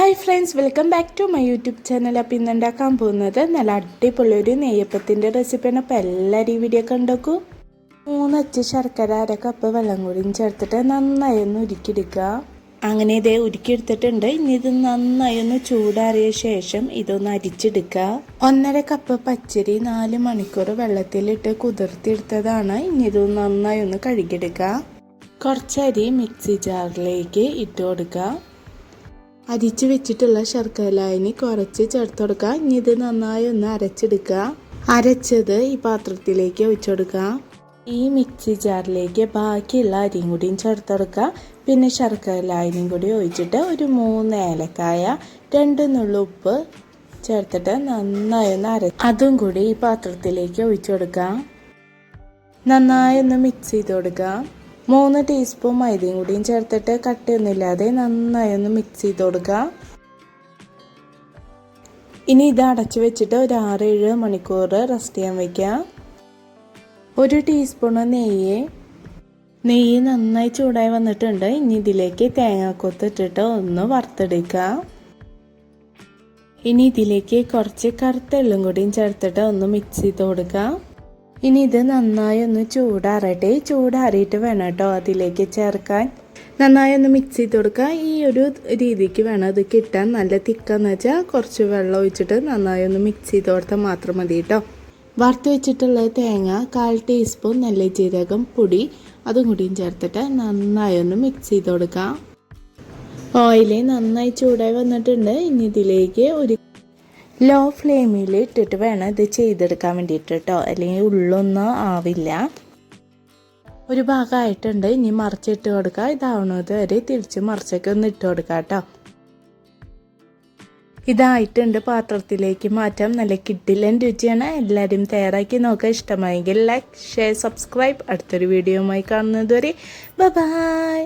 Hi friends welcome back to my YouTube channel അപ്പോൾ ഇന്ന് ഉണ്ടാക്കാൻ പോകുന്നത് നല്ല അടിപൊളി ഒരു നെയ്യപ്പത്തിന്റെ റെസിപ്പിയാണ് അപ്പോൾ എല്ലാവരും ഈ വീഡിയോ കണ്ടോക്കൂ. മൂന്നച്ച് ശർക്കര അര കപ്പ് വെള്ളം കൂടിയും ചേർത്തിട്ട് നന്നായി ഒന്ന് ഉരുക്കിയെടുക്കുക. അങ്ങനെ ഇതേ ഉരുക്കിയെടുത്തിട്ടുണ്ട്. ഇനി ഇത് നന്നായി ഒന്ന് ചൂടാറിയ ശേഷം ഇതൊന്ന് അരിച്ചെടുക്കുക. ഒന്നര കപ്പ് പച്ചരി നാല് മണിക്കൂർ വെള്ളത്തിലിട്ട് കുതിർത്തിയെടുത്തതാണ്. ഇനി ഇത് നന്നായി ഒന്ന് കഴുകിയെടുക്കുക. കുറച്ചരി മിക്സി ജാറിലേക്ക് ഇട്ട് കൊടുക്കുക. അരിച്ചു വെച്ചിട്ടുള്ള ശർക്കര ലായനി കുറച്ച് ചേർത്ത് കൊടുക്കുക ഇനി ഇത് നന്നായി ഒന്ന് അരച്ചെടുക്കുക അരച്ചത് ഈ പാത്രത്തിലേക്ക് ഒഴിച്ചു കൊടുക്കുക ഈ മിക്സി ജാറിലേക്ക് ബാക്കിയുള്ള അരിയും കൂടിയും ചേർത്ത് കൊടുക്കുക പിന്നെ ശർക്കര ലായനിയും കൂടി ഒഴിച്ചിട്ട് ഒരു മൂന്ന് ഏലക്കായ രണ്ട് നുള്ളു ഉപ്പ് ചേർത്തിട്ട് നന്നായി ഒന്ന് അര അതും കൂടി ഈ പാത്രത്തിലേക്ക് ഒഴിച്ചു കൊടുക്കുക നന്നായി ഒന്ന് മിക്സ് ചെയ്ത് കൊടുക്കുക മൂന്ന് ടീസ്പൂൺ മൈദയും കൂടിയും ചേർത്തിട്ട് കട്ടയൊന്നുമില്ലാതെ നന്നായി ഒന്ന് മിക്സ് ചെയ്ത് കൊടുക്കുക. ഇനി ഇത് അടച്ചു വെച്ചിട്ട് ഒരു ആറേഴ് മണിക്കൂർ റെസ്റ്റ് ചെയ്യാൻ വയ്ക്കുക ഒരു ടീസ്പൂണ് നെയ്യ്. നെയ്യ് നന്നായി ചൂടായി വന്നിട്ടുണ്ട്. ഇനി ഇതിലേക്ക് തേങ്ങാക്കൊത്ത് ഇട്ടിട്ട് ഒന്ന് വറുത്തെടുക്കുക. ഇനി ഇതിലേക്ക് കുറച്ച് കറുത്ത എള്ളും കൂടിയും ചേർത്തിട്ട് ഒന്ന് മിക്സ് ചെയ്ത് കൊടുക്കുക. ഇനി ഇത് നന്നായി ഒന്ന് ചൂടാറട്ടെ. ചൂടാറിയിട്ട് വേണം കേട്ടോ അതിലേക്ക് ചേർക്കാൻ. നന്നായി ഒന്ന് മിക്സ് ചെയ്ത് കൊടുക്കുക. ഈ ഒരു രീതിക്ക് വേണം അത് കിട്ടാൻ. നല്ല തിക്കാന്ന് വെച്ചാൽ കുറച്ച് വെള്ളം ഒഴിച്ചിട്ട് നന്നായി ഒന്ന് മിക്സ് ചെയ്ത് കൊടുത്താൽ മാത്രം മതി കേട്ടോ വറുത്ത് വെച്ചിട്ടുള്ള തേങ്ങ കാൽ ടീസ്പൂൺ നല്ല ജീരകം പൊടി അതും കൂടിയും ചേർത്തിട്ട് നന്നായി ഒന്ന് മിക്സ് ചെയ്ത് കൊടുക്കാം. ഓയിൽ നന്നായി ചൂടായി വന്നിട്ടുണ്ട്. ഇനി ഇതിലേക്ക് ഒരു ലോ ഫ്ലെയിമിൽ ഇട്ടിട്ട് വേണം ഇത് ചെയ്തെടുക്കാൻ വേണ്ടിയിട്ട് കേട്ടോ അല്ലെങ്കിൽ ഉള്ളൊന്നും ആവില്ല. ഒരു ഭാഗമായിട്ടുണ്ട്. ഇനി മറിച്ചിട്ട് കൊടുക്കുക ഇതാവണത് വരെ തിരിച്ച് മറിച്ചൊക്കെ ഒന്ന് ഇട്ട് കൊടുക്കുക കേട്ടോ ഇതായിട്ടുണ്ട്. പാത്രത്തിലേക്ക് മാറ്റാം. നല്ല കിഡിലൻ രുചിയാണ്. എല്ലാവരും തയ്യാറാക്കി നോക്കുക. ഇഷ്ടമായെങ്കിൽ ലൈക്ക് ഷെയർ സബ്സ്ക്രൈബ് അടുത്തൊരു വീഡിയോയുമായി കാണുന്നത് വരെ. ബൈ